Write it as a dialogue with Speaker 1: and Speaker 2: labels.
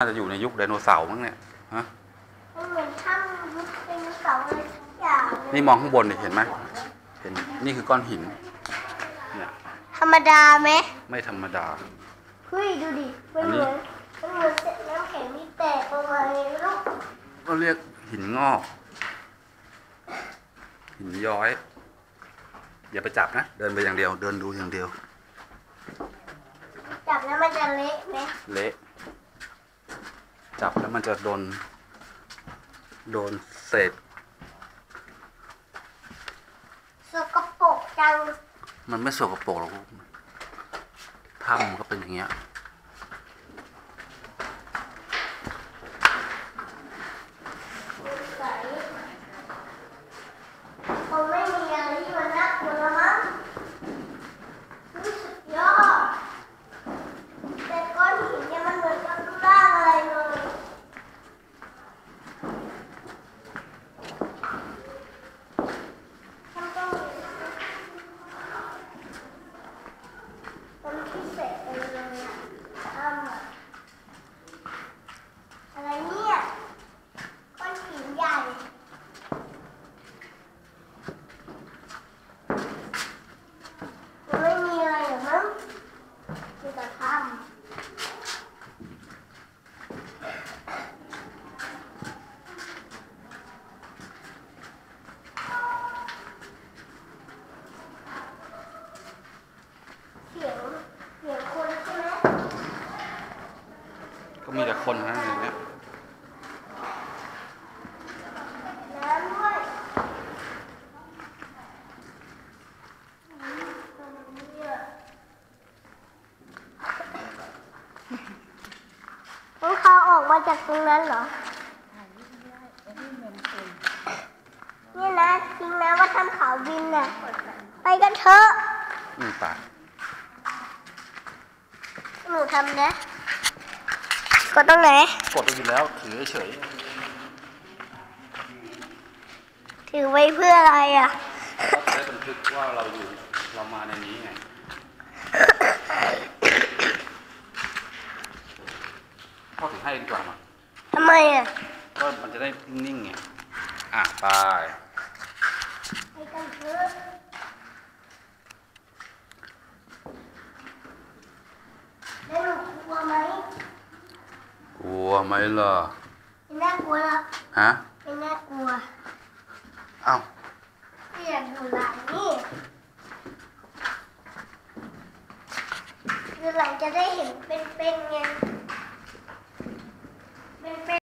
Speaker 1: น่าจะอยู่ในยุคไดโนเสาร์มั้งเนี่ยฮะ
Speaker 2: มันเหมือนถ้ำยุคเป็นเสาอะไรสักอย่าง
Speaker 1: นี่มองข้างบนดิเห็นไหมเห็นนี่คือก้อนหินเนี่ย
Speaker 2: ธรรมดาไหม
Speaker 1: ไม่ธรรมดา
Speaker 2: เฮ้ยดูดิมันเหมือนมันเหมือนเศษน้ำแข็งที่แตกลงมาเลยลูก
Speaker 1: ก็เรียกหินงอก หินย้อย อย่าไปจับนะ เดินไปอย่างเดียว เดินดูอย่างเดียว
Speaker 2: จับแล้วมันจะเละไหม
Speaker 1: เละ จับแล้วมันจะโดน โดนเศษ
Speaker 2: สกปรกจัง
Speaker 1: มันไม่สกปรกหรอกถ้ำมันก็เป็นอย่างเงี้ย
Speaker 2: ใสคงไม่มีอะไรที่มันน่ากลัวแล้วมั้งรู้สึกยอดแต่ก้อนหินเนี่ยมันเหมือนกับรูปร่างอะไรเลยมันต้องมันพิเศษไปเลยอะอ้ำอะอะไรเนี่ยก้อนหินใหญ่ มันไม่มีอะไรหรอกมั้งมีแต่ถ้ำเสียงเสียงคนใช่ไหม
Speaker 1: ก็มีแต่คนนะอย่างเงี้ย
Speaker 2: น้ำด้วยอืมตรงนี้อะพวกเขาออกมาจากตรงนั้นเหรอเนี่ยนะจริงนะว่าทำขาวบินน่ะ ไปกันเถอะ
Speaker 1: อืมป่า
Speaker 2: หนูทำนะ กดตรงไหน
Speaker 1: กดไปอยู่แล้วถือเฉย
Speaker 2: ถือไว้เพื่ออะไรอะ
Speaker 1: ก็จะได้บันทึกว่าเราอยู่เรามาในนี้ไงพ่อถือให้ดีกว่ามา
Speaker 2: ทำไมอะ
Speaker 1: ก็มันจะได้นิ่งๆไง อะไป
Speaker 2: ไปกันเถอะแล้วหนูกลัวไหม
Speaker 1: กลัวไหมล่ะ
Speaker 2: ไม่น่ากลัวหรอก
Speaker 1: ฮะ
Speaker 2: ไม่น่ากลัว
Speaker 1: เอ้า
Speaker 2: เสียงดูหลังนี่ดูหลังจะได้เห็นเป็นๆไง